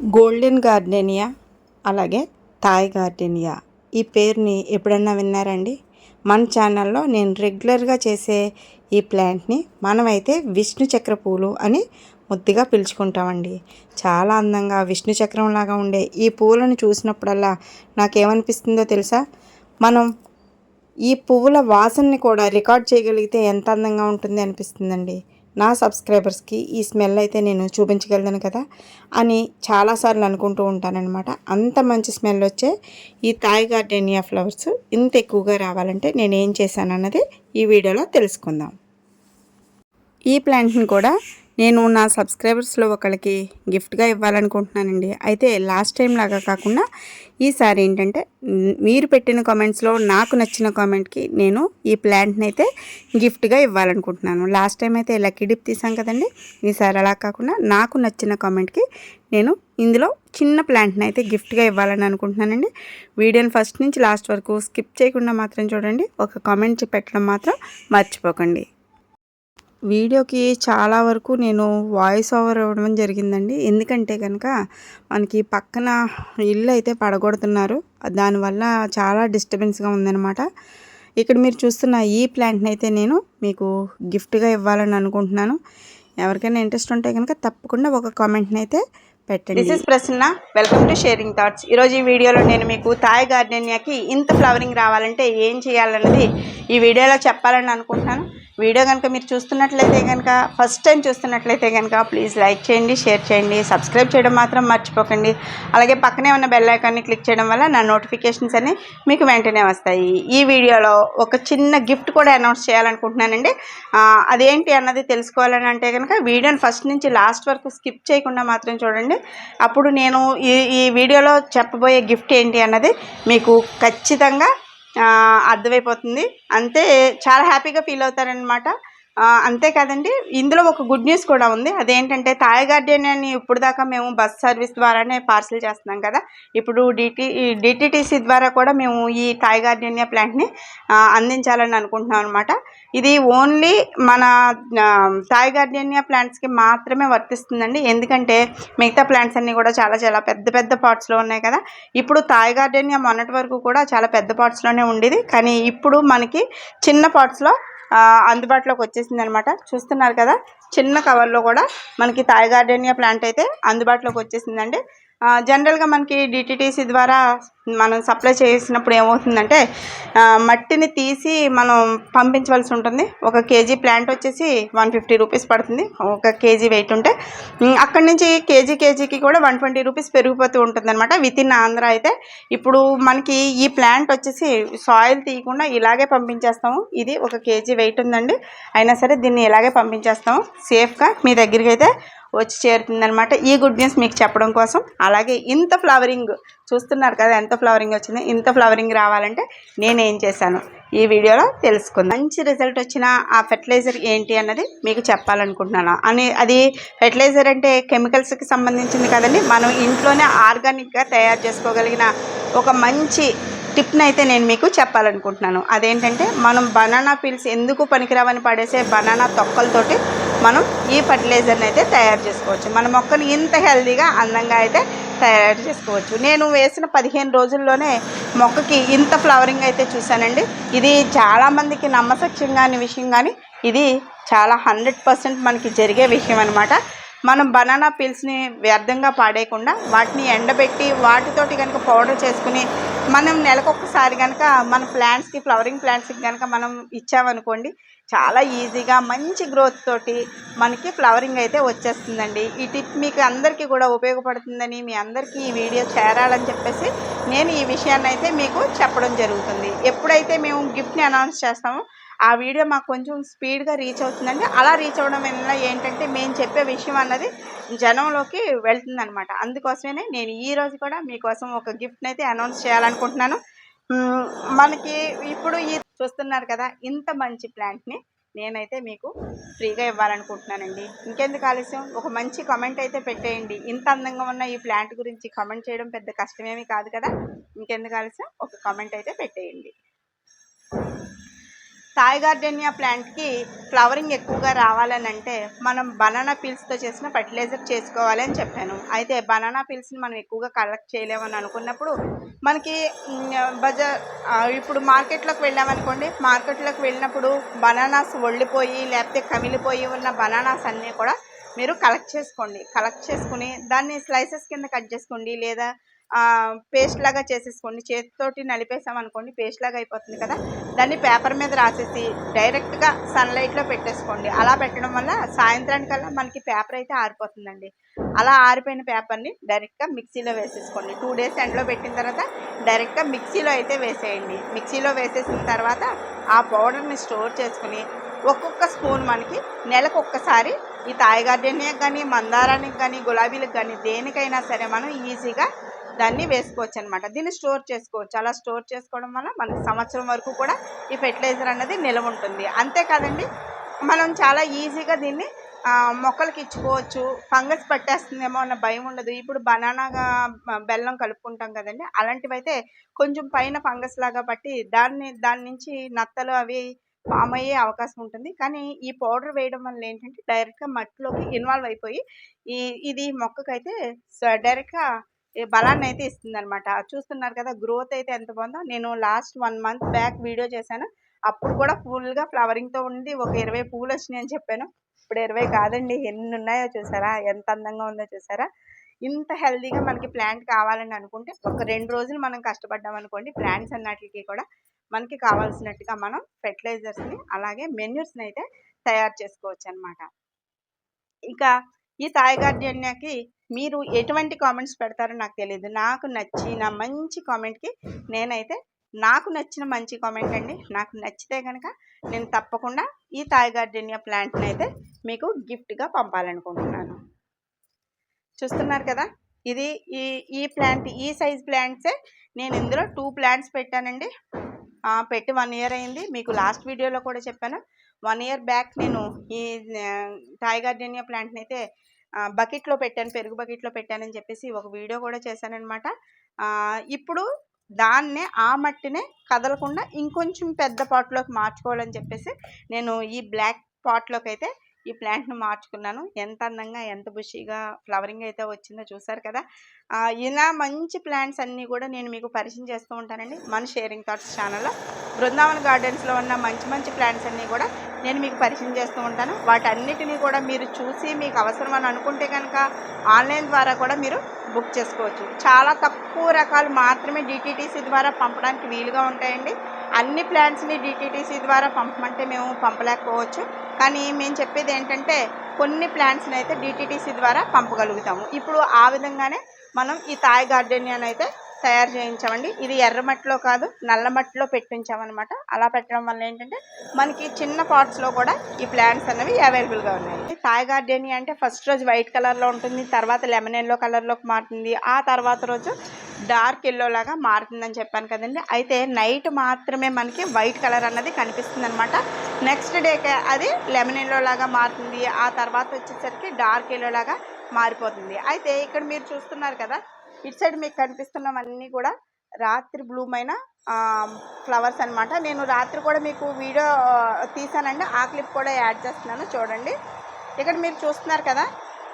Golden gardenia? అలాగే Thai gardenia. ఈ పేరుని ఎప్పుడన్నా విన్నారండి? మన ఛానల్లో నేను రెగ్యులర్గా చేసే ఈ ప్లాంట్ని మనమైతే విష్ణు చక్ర పూలు అని ముద్దుగా పిలుచుకుంటామండి. చాలా అందంగా విష్ణు చక్రం లాగా ఉండే ఈ పూలను చూసినప్పుడల్లా నాకేమనిపిస్తుందో తెలుసా? మనం ఈ పువ్వుల వాసనని కూడా రికార్డ్ చేయగలిగితే ఎంత అందంగా ఉంటుంది అనిపిస్తుందండి. నా సబ్స్క్రైబర్స్కి ఈ స్మెల్ అయితే నేను చూపించగలను కదా అని చాలాసార్లు అనుకుంటూ ఉంటానన్నమాట. అంత మంచి స్మెల్ వచ్చే ఈ థాయ్ గార్డెనియా ఫ్లవర్స్ ఇంత ఎక్కువగా రావాలంటే నేను ఏం చేశానన్నది ఈ వీడియోలో తెలుసుకుందాం. ఈ ప్లాంట్ని కూడా నేను నా సబ్స్క్రైబర్స్లో ఒకరికి గిఫ్ట్గా ఇవ్వాలనుకుంటున్నానండి. అయితే లాస్ట్ టైం లాగా కాకుండా ఈసారి ఏంటంటే మీరు పెట్టిన కామెంట్స్లో నాకు నచ్చిన కామెంట్కి నేను ఈ ప్లాంట్ని అయితే గిఫ్ట్గా ఇవ్వాలనుకుంటున్నాను. లాస్ట్ టైం అయితే లక్కీ డిప్ తీసాం కదండి. ఈసారి అలా కాకుండా నాకు నచ్చిన కామెంట్కి నేను ఇందులో చిన్న ప్లాంట్ని అయితే గిఫ్ట్గా ఇవ్వాలని అనుకుంటున్నానండి. వీడియోని ఫస్ట్ నుంచి లాస్ట్ వరకు స్కిప్ చేయకుండా మాత్రం చూడండి. ఒక కామెంట్ పెట్టడం మాత్రం మర్చిపోకండి. వీడియోకి చాలా వరకు నేను వాయిస్ ఓవర్ ఇవ్వడం జరిగిందండి. ఎందుకంటే కనుక మనకి పక్కన ఇల్లు అయితే పడగొడుతున్నారు. దానివల్ల చాలా డిస్టర్బెన్స్గా ఉందన్నమాట. ఇక్కడ మీరు చూస్తున్న ఈ ప్లాంట్ని అయితే నేను మీకు గిఫ్ట్గా ఇవ్వాలని అనుకుంటున్నాను. ఎవరికైనా ఇంట్రెస్ట్ ఉంటే కనుక తప్పకుండా ఒక కామెంట్ని అయితే పెట్టండి. This is Prasanna welcome to sharing thoughts ఈరోజు ఈ వీడియోలో నేను మీకు థాయ్ గార్డెనియాకి ఇంత ఫ్లవరింగ్ రావాలంటే ఏం చేయాలన్నది ఈ వీడియోలో చెప్పాలని అనుకుంటున్నాను. వీడియో కనుక మీరు చూస్తున్నట్లయితే కనుక ఫస్ట్ టైం చూస్తున్నట్లయితే కనుక ప్లీజ్ లైక్ చేయండి షేర్ చేయండి సబ్స్క్రైబ్ చేయడం మాత్రం మర్చిపోకండి. అలాగే పక్కనే ఉన్న బెల్ ఐకాన్ని క్లిక్ చేయడం వల్ల నా నోటిఫికేషన్స్ అన్ని మీకు వెంటనే వస్తాయి. ఈ వీడియోలో ఒక చిన్న గిఫ్ట్ కూడా అనౌన్స్ చేయాలనుకుంటున్నానండి. అదేంటి అన్నది తెలుసుకోవాలని అంటే కనుక వీడియోని ఫస్ట్ నుంచి లాస్ట్ వరకు స్కిప్ చేయకుండా మాత్రం చూడండి. అప్పుడు నేను ఈ ఈ వీడియోలో చెప్పబోయే గిఫ్ట్ ఏంటి అన్నది మీకు ఖచ్చితంగా అర్థమైపోతుంది. అంతే చాలా హ్యాపీగా ఫీల్ అవుతారనమాట అంతేకాదండి ఇందులో ఒక గుడ్ న్యూస్ కూడా ఉంది. అదేంటంటే థాయ్ గార్డెన్ అని ఇప్పుడు దాకా మేము బస్ సర్వీస్ ద్వారానే పార్సిల్ చేస్తున్నాం కదా. ఇప్పుడు డిటి డిటిటీసీ ద్వారా కూడా మేము ఈ థాయ్ గార్డెనియా ప్లాంట్ని అందించాలని అనుకుంటున్నాం అనమాట ఇది ఓన్లీ మన థాయ్ గార్డెనియా ప్లాంట్స్కి మాత్రమే వర్తిస్తుందండి. ఎందుకంటే మిగతా ప్లాంట్స్ అన్నీ కూడా చాలా చాలా పెద్ద పెద్ద పార్ట్స్లో ఉన్నాయి కదా. ఇప్పుడు థాయ్ గార్డెనియా మొన్నటి వరకు కూడా చాలా పెద్ద పార్ట్స్లోనే ఉండేది. కానీ ఇప్పుడు మనకి చిన్న పార్ట్స్లో అందుబాటులోకి వచ్చేసింది అనమాట చూస్తున్నారు కదా చిన్న కవర్లో కూడా మనకి థాయ్ గార్డెనియా ప్లాంట్ అయితే అందుబాటులోకి వచ్చేసిందండి. జనరల్గా మనకి డిటిటీసీ ద్వారా మనం సప్లై చేసినప్పుడు ఏమవుతుందంటే మట్టిని తీసి మనం పంపించవలసి ఉంటుంది. ఒక కేజీ ప్లాంట్ వచ్చేసి వన్ ఫిఫ్టీ రూపీస్ పడుతుంది. ఒక కేజీ వెయిట్ ఉంటే అక్కడి నుంచి కేజీ కేజీకి కూడా వన్ ట్వంటీ రూపీస్ పెరిగిపోతూ ఉంటుంది అనమాట విత్ ఇన్ ఆంధ్ర అయితే. ఇప్పుడు మనకి ఈ ప్లాంట్ వచ్చేసి సాయిల్ తీయకుండా ఇలాగే పంపించేస్తాము. ఇది ఒక కేజీ వెయిట్ ఉందండి. అయినా సరే దీన్ని ఇలాగే పంపించేస్తాము. సేఫ్గా మీ దగ్గరికి అయితే వచ్చి చేరుతుందనమాట ఈ గుడ్ న్యూస్ మీకు చెప్పడం కోసం. అలాగే ఇంత ఫ్లవరింగ్ చూస్తున్నారు కదా ఎంత ఫ్లవరింగ్ వచ్చిందో ఇంత ఫ్లవరింగ్ రావాలంటే నేనేం చేశాను? ఈ వీడియోలో తెలుసుకుందాం. మంచి రిజల్ట్ వచ్చిన ఆ ఫెర్టిలైజర్ ఏంటి అన్నది మీకు చెప్పాలనుకుంటున్నాను. అని అది ఫెర్టిలైజర్ అంటే కెమికల్స్కి సంబంధించింది కదండి. మనం ఇంట్లోనే ఆర్గానిక్గా తయారు చేసుకోగలిగిన ఒక మంచి టిప్ని అయితే నేను మీకు చెప్పాలనుకుంటున్నాను. అదేంటంటే మనం బనానా పీల్స్ ఎందుకు పనికిరావని పడేసే బనానా తొక్కలతోటి మనం ఈ ఫర్టిలైజర్ని అయితే తయారు చేసుకోవచ్చు. మన మొక్కను ఇంత హెల్దీగా అందంగా అయితే తయారు చేసుకోవచ్చు. నేను వేసిన పదిహేను రోజుల్లోనే మొక్కకి ఇంత ఫ్లవరింగ్ అయితే చూశానండి. ఇది చాలామందికి నమ్మసక్యం కాని విషయం కానీ ఇది చాలా హండ్రెడ్ పర్సెంట్ మనకి జరిగే విషయం అనమాట మనం బనానా పీల్స్ని వ్యర్థంగా పాడేయకుండా వాటిని ఎండబెట్టి వాటితోటి కనుక పౌడర్ చేసుకుని మనం నెలకొకసారి కనుక మన ప్లాంట్స్కి ఫ్లవరింగ్ ప్లాంట్స్కి కనుక మనం ఇచ్చామనుకోండి చాలా ఈజీగా మంచి గ్రోత్ తోటి మనకి ఫ్లవరింగ్ అయితే వచ్చేస్తుందండి. ఈ టిప్ మీకు అందరికీ కూడా ఉపయోగపడుతుందని మీ అందరికీ ఈ వీడియో చేరాలని చెప్పేసి నేను ఈ విషయాన్ని అయితే మీకు చెప్పడం జరుగుతుంది. ఎప్పుడైతే మేము గిఫ్ట్ని అనౌన్స్ చేస్తామో ఆ వీడియో మాకు కొంచెం స్పీడ్గా రీచ్ అవుతుందండి. అలా రీచ్ అవ్వడం వల్ల ఏంటంటే మేము చెప్పే విషయం అన్నది జనంలోకి వెళ్తుందనమాట అందుకోసమే నేను ఈ రోజు కూడా మీకోసం ఒక గిఫ్ట్ని అయితే అనౌన్స్ చేయాలనుకుంటున్నాను. మనకి ఇప్పుడు ఈ చూస్తున్నారు కదా ఇంత మంచి ప్లాంట్ని నేనైతే మీకు ఫ్రీగా ఇవ్వాలనుకుంటున్నానండి. ఇంకెందుకు ఆలస్యం? ఒక మంచి కమెంట్ అయితే పెట్టేయండి. ఇంత అందంగా ఉన్న ఈ ప్లాంట్ గురించి కమెంట్ చేయడం పెద్ద కష్టమేమీ కాదు కదా. ఇంకెందుకు ఆలస్యం? ఒక కమెంట్ అయితే పెట్టేయండి. థాయ్ గార్డెనియా ప్లాంట్కి ఫ్లవరింగ్ ఎక్కువగా రావాలని అంటే మనం బనానా పీల్స్తో చేసిన ఫర్టిలైజర్ చేసుకోవాలి అని చెప్పాను. అయితే బనానా పీల్స్ని మనం ఎక్కువగా కలెక్ట్ చేయలేమని అనుకున్నప్పుడు మనకి బజార్ ఇప్పుడు మార్కెట్లోకి వెళ్ళామనుకోండి మార్కెట్లోకి వెళ్ళినప్పుడు బనానాస్ ఒళ్ళిపోయి లేకపోతే కమిలిపోయి ఉన్న బనానాస్ అన్నీ కూడా మీరు కలెక్ట్ చేసుకోండి. కలెక్ట్ చేసుకుని దాన్ని స్లైసెస్ కింద కట్ చేసుకోండి లేదా పేస్ట్ లాగా చేసేసుకోండి. చేతితోటి నలిపేసాం అనుకోండి పేస్ట్ లాగా అయిపోతుంది కదా. దాన్ని పేపర్ మీద రాసేసి డైరెక్ట్గా సన్లైట్లో పెట్టేసుకోండి. అలా పెట్టడం వల్ల సాయంత్రానికల్లా మనకి పేపర్ అయితే ఆరిపోతుందండి. అలా ఆరిపోయిన పేపర్ని డైరెక్ట్గా మిక్సీలో వేసేసుకోండి. టూ డేస్ ఎండలో పెట్టిన తర్వాత డైరెక్ట్గా మిక్సీలో అయితే వేసేయండి. మిక్సీలో వేసేసిన తర్వాత ఆ పౌడర్ని స్టోర్ చేసుకుని ఒక్కొక్క స్పూన్ మనకి నెలకు ఒక్కసారి ఈ తాయిగార్డెన్కి కానీ మందారానికి కానీ గులాబీలకు కానీ దేనికైనా సరే మనం ఈజీగా దాన్ని వేసుకోవచ్చు అనమాట దీన్ని స్టోర్ చేసుకోవచ్చు. అలా స్టోర్ చేసుకోవడం వల్ల మనకు సంవత్సరం వరకు కూడా ఈ ఫెర్టిలైజర్ అనేది నిలవ ఉంటుంది. అంతేకాదండి మనం చాలా ఈజీగా దీన్ని మొక్కలకి ఇచ్చుకోవచ్చు. ఫంగస్ పట్టేస్తుందేమో అన్న భయం ఉండదు. ఇప్పుడు బనానాగా బెల్లం కలుపుకుంటాం కదండి అలాంటివి అయితే కొంచెం పైన ఫంగస్ లాగా పట్టి దాన్ని దాని నుంచి నత్తలు అవి ఫామ్ అయ్యే అవకాశం ఉంటుంది. కానీ ఈ పౌడర్ వేయడం వల్ల ఏంటంటే డైరెక్ట్గా మట్టిలోకి ఇన్వాల్వ్ అయిపోయి ఈ ఇది మొక్కకైతే స- డైరెక్ట్గా బలాన్ని అయితే ఇస్తుంది అనమాట చూస్తున్నారు కదా గ్రోత్ అయితే ఎంత బాగుందో. నేను last one month back video చేశాను. అప్పుడు కూడా ఫుల్గా ఫ్లవరింగ్తో ఉంది ఒక ఇరవై పువ్వులు వచ్చినాయి అని చెప్పాను. ఇప్పుడు ఇరవై కాదండి ఎన్ని ఉన్నాయో చూసారా? ఎంత అందంగా ఉందో చూసారా? ఇంత హెల్దీగా మనకి ప్లాంట్ కావాలని అనుకుంటే ఒక రెండు రోజులు మనం కష్టపడ్డాం అనుకోండి ప్లాంట్స్ అన్నిటికీ కూడా మనకి కావాల్సినట్టుగా మనం ఫెర్టిలైజర్స్ని అలాగే మెన్యూర్స్ని అయితే తయారు చేసుకోవచ్చు అనమాట ఇంకా ఈ తాయిగార్జన్యకి మీరు ఎటువంటి కామెంట్స్ పెడతారో నాకు తెలియదు నాకు నచ్చిన మంచి కామెంట్కి నేనైతే నాకు నచ్చిన మంచి కామెంట్ అండి. నాకు నచ్చితే కనుక నేను తప్పకుండా ఈ తాయిగార్జన్య ప్లాంట్ని అయితే మీకు గిఫ్ట్గా పంపాలనుకుంటున్నాను. చూస్తున్నారు కదా? ఇది ఈ ఈ ప్లాంట్ ఈ సైజ్ ప్లాంట్సే. నేను ఇందులో టూ ప్లాంట్స్ పెట్టానండి. పెట్టి వన్ ఇయర్ అయింది. మీకు లాస్ట్ వీడియోలో కూడా చెప్పాను. వన్ ఇయర్ బ్యాక్ నేను ఈ థాయ్ గార్డెనియా ప్లాంట్ని అయితే బకెట్లో పెట్టాను పెరుగు బకెట్లో పెట్టానని చెప్పేసి ఒక వీడియో కూడా చేశానమాట ఇప్పుడు దాన్నే ఆ మట్టినే కదలకుండా ఇంకొంచెం పెద్ద పాట్లోకి మార్చుకోవాలని చెప్పేసి నేను ఈ బ్లాక్ పాట్లోకి అయితే ఈ ప్లాంట్ను మార్చుకున్నాను. ఎంత అందంగా ఎంత బుషీగా ఫ్లవరింగ్ అయితే వచ్చిందో చూసారు కదా! ఇలా మంచి ప్లాంట్స్ అన్నీ కూడా నేను మీకు పరిచయం చేస్తూ ఉంటానండి. మన షేరింగ్ థాట్స్ ఛానల్లో బృందావన్ గార్డెన్స్లో ఉన్న మంచి మంచి ప్లాంట్స్ అన్నీ కూడా నేను మీకు పరిచయం చేస్తూ ఉంటాను. వాటన్నిటిని కూడా మీరు చూసి మీకు అవసరం అని అనుకుంటే కనుక ఆన్లైన్ ద్వారా కూడా మీరు బుక్ చేసుకోవచ్చు. చాలా తక్కువ రకాలు మాత్రమే డిటీటీసీ ద్వారా పంపడానికి వీలుగా ఉంటాయండి. అన్ని ప్లాంట్స్ని డిటీటీసీ ద్వారా పంపమంటే మేము పంపలేకపోవచ్చు. కానీ మేము చెప్పేది ఏంటంటే కొన్ని ప్లాంట్స్ని అయితే డిటీటీసీ ద్వారా పంపగలుగుతాము. ఇప్పుడు ఆ విధంగానే మనం ఈ థాయ్ గార్డెనియాని అయితే తయారు చేయించామండి. ఇది ఎర్రమట్టిలో కాదు నల్ల మట్టిలో పెట్టించామన్నమాట. అలా పెట్టడం వల్ల ఏంటంటే మనకి చిన్న పాట్స్లో కూడా ఈ ప్లాంట్స్ అనేవి అవైలబుల్గా ఉన్నాయి. థాయ్ గార్డెనియా అంటే ఫస్ట్ రోజు వైట్ కలర్లో ఉంటుంది తర్వాత లెమన్ ఎల్లో కలర్లోకి మారుతుంది. ఆ తర్వాత రోజు డార్క్ ఎల్లో లాగా మారుతుందని చెప్పాను కదండి. అయితే నైట్ మాత్రమే మనకి వైట్ కలర్ అన్నది కనిపిస్తుంది అనమాట నెక్స్ట్ డేకి అది లెమన్ ఎల్లో లాగా మారుతుంది. ఆ తర్వాత వచ్చేసరికి డార్క్ ఎల్లో లాగా మారిపోతుంది. అయితే ఇక్కడ మీరు చూస్తున్నారు కదా ఇటు సైడ్ మీకు కనిపిస్తున్నవన్నీ కూడా రాత్రి బ్లూమ్ అయిన ఫ్లవర్స్ అన్నమాట. నేను రాత్రి కూడా మీకు వీడియో తీసానండి. ఆ క్లిప్ కూడా యాడ్ చేస్తున్నాను. చూడండి. ఇక్కడ మీరు చూస్తున్నారు కదా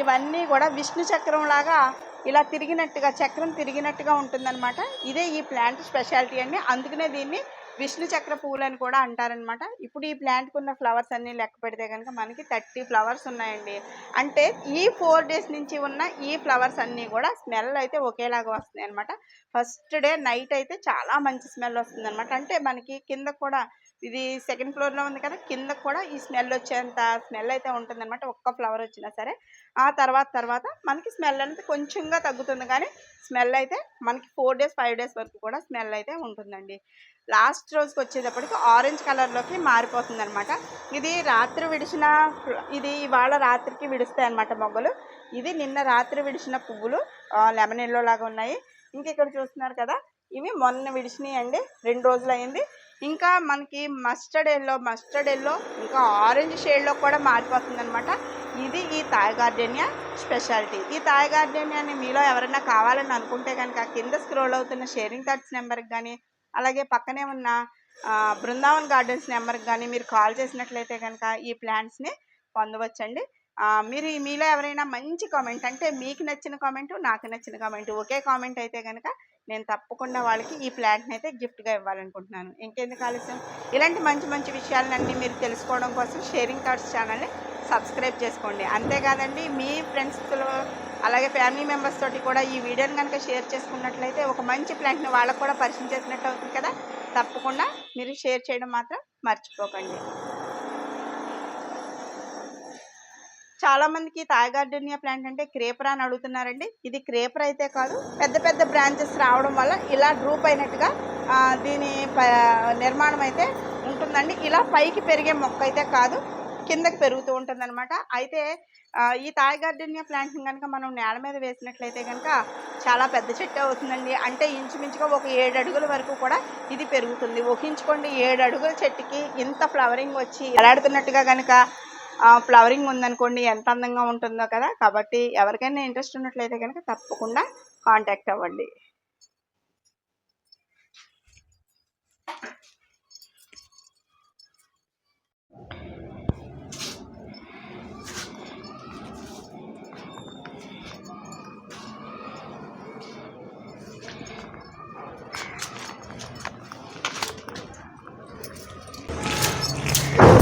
ఇవన్నీ కూడా విష్ణు చక్రం లాగా ఇలా తిరిగినట్టుగా చక్రం తిరిగినట్టుగా ఉంటుందన్నమాట. ఇదే ఈ ప్లాంట్ స్పెషాలిటీ అండి. అందుకనే దీన్ని విష్ణు చక్ర పువ్వులు అని కూడా అంటారనమాట ఇప్పుడు ఈ ప్లాంట్కి ఉన్న ఫ్లవర్స్ అన్నీ లెక్క పెడితే కనుక మనకి థర్టీ ఫ్లవర్స్ ఉన్నాయండి. అంటే ఈ ఫోర్ డేస్ నుంచి ఉన్న ఈ ఫ్లవర్స్ అన్నీ కూడా స్మెల్ అయితే ఒకేలాగా వస్తున్నాయి అనమాట ఫస్ట్ డే నైట్ అయితే చాలా మంచి స్మెల్ వస్తుంది అనమాట అంటే మనకి కింద కూడా ఇది సెకండ్ ఫ్లోర్లో ఉంది కదా కింద కూడా ఈ స్మెల్ వచ్చేంత స్మెల్ అయితే ఉంటుందన్నమాట. ఒక్క ఫ్లవర్ వచ్చినా సరే. ఆ తర్వాత తర్వాత మనకి స్మెల్ అనేది కొంచెంగా తగ్గుతుంది కానీ స్మెల్ అయితే మనకి ఫోర్ డేస్ ఫైవ్ డేస్ వరకు కూడా స్మెల్ అయితే ఉంటుందండి. లాస్ట్ రోజుకి వచ్చేటప్పటికి ఆరెంజ్ కలర్లోకి మారిపోతుంది అనమాట ఇది రాత్రి విడిచిన ఇది ఇవాళ రాత్రికి విడుస్తాయి అనమాట మొగ్గలు. ఇది నిన్న రాత్రి విడిచిన పువ్వులు లెమన్ ఎల్లో లాగా ఉన్నాయి. ఇంక ఇక్కడ చూస్తున్నారు కదా ఇవి మొన్న విడిచినాయి అండి రెండు రోజులు అయింది ఇంకా మనకి మస్టర్డ్ ఎల్లో మస్టర్డ్ ఎల్లో ఇంకా ఆరెంజ్ షేడ్లో కూడా మారిపోతుంది అనమాట ఇది ఈ తాయ్ గార్డెనియా స్పెషాలిటీ. ఈ తాయ్ గార్డెనియాని మీలో ఎవరైనా కావాలని అనుకుంటే కనుక కింద స్క్రోల్ అవుతున్న షేరింగ్ థాట్స్ నెంబర్కి కానీ అలాగే పక్కనే ఉన్న బృందావన్ గార్డెన్స్ నెంబర్కి కానీ మీరు కాల్ చేసినట్లయితే కనుక ఈ ప్లాంట్స్ని పొందవచ్చండి. మీరు మీలో ఎవరైనా మంచి కామెంట్ అంటే మీకు నచ్చిన కామెంట్ నాకు నచ్చిన కామెంట్ ఒకే కామెంట్ అయితే కనుక నేను తప్పకుండా వాళ్ళకి ఈ ప్లాంట్ని అయితే గిఫ్ట్గా ఇవ్వాలనుకుంటున్నాను. ఇంకెందుకు ఆలస్యం? ఇలాంటి మంచి మంచి విషయాలన్నీ మీరు తెలుసుకోవడం కోసం షేరింగ్ థాట్స్ ఛానల్ని సబ్స్క్రైబ్ చేసుకోండి. అంతేకాదండి మీ ఫ్రెండ్స్తో అలాగే ఫ్యామిలీ మెంబర్స్ తోటి కూడా ఈ వీడియోని కనుక షేర్ చేసుకున్నట్లయితే ఒక మంచి ప్లాంట్ని వాళ్ళకు కూడా పరిచయం చేసినట్టు అవుతుంది కదా? తప్పకుండా మీరు షేర్ చేయడం మాత్రం మర్చిపోకండి. చాలామందికి థాయిగార్డెనియా ప్లాంట్ అంటే క్రేపర్ అని అడుగుతున్నారండి. ఇది క్రేపర్ అయితే కాదు పెద్ద పెద్ద బ్రాంచెస్ రావడం వల్ల ఇలా డ్రూప్ అయినట్టుగా దీని ప- నిర్మాణం అయితే ఉంటుందండి. ఇలా పైకి పెరిగే మొక్క అయితే కాదు కిందకి పెరుగుతూ ఉంటుందన్నమాట. అయితే ఈ థాయ్ గార్డెనియా ప్లాంట్ని కనుక మనం నేల మీద వేసినట్లయితే కనుక చాలా పెద్ద చెట్టు అవుతుందండి. అంటే ఇంచుమించుగా ఒక ఏడు అడుగుల వరకు కూడా ఇది పెరుగుతుంది. ఊహించుకోండి ఏడు అడుగుల చెట్టుకి ఇంత ఫ్లవరింగ్ వచ్చి ఎలాడుతున్నట్టుగా కనుక ఫ్లవరింగ్ ఉందనుకోండి ఎంత అందంగా ఉంటుందో కదా. కాబట్టి ఎవరికైనా ఇంట్రెస్ట్ ఉన్నట్లయితే కనుక తప్పకుండా కాంటాక్ట్ అవ్వండి.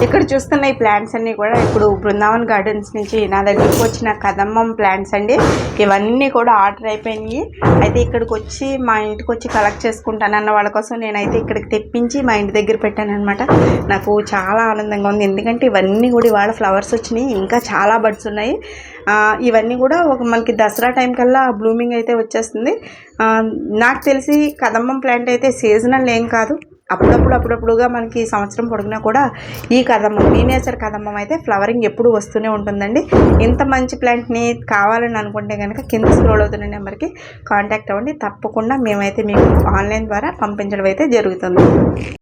ఇక్కడ చూస్తున్న ఈ ప్లాంట్స్ అన్నీ కూడా ఇప్పుడు బృందావన్ గార్డెన్స్ నుంచి నా దగ్గరికి వచ్చిన కదమ్మం ప్లాంట్స్ అండి. ఇవన్నీ కూడా ఆర్డర్ అయిపోయినాయి. అయితే ఇక్కడికి వచ్చి మా ఇంటికి వచ్చి కలెక్ట్ చేసుకుంటానన్న వాళ్ళ కోసం నేనైతే ఇక్కడికి తెప్పించి మా ఇంటి దగ్గర పెట్టాను అనమాట నాకు చాలా ఆనందంగా ఉంది. ఎందుకంటే ఇవన్నీ కూడా ఇవాళ ఫ్లవర్స్ వచ్చినాయి. ఇంకా చాలా బడ్స్ ఉన్నాయి. ఇవన్నీ కూడా ఒక మనకి దసరా టైం కల్లా బ్లూమింగ్ అయితే వచ్చేస్తుంది. నాకు తెలిసి కదమ్మం ప్లాంట్ అయితే సీజనల్ ఏం కాదు. అప్పుడప్పుడు అప్పుడప్పుడుగా మనకి సంవత్సరం పొడిగినా కూడా ఈ కదమ్మం మీనేచర్ కదమ్మం అయితే ఫ్లవరింగ్ ఎప్పుడు వస్తూనే ఉంటుందండి. ఇంత మంచి ప్లాంట్ని కావాలని అనుకుంటే కనుక కింద స్క్రోల్ అవుతున్న నెంబర్కి కాంటాక్ట్ అవ్వండి. తప్పకుండా మేమైతే మీకు ఆన్లైన్ ద్వారా పంపించడం అయితే జరుగుతుంది.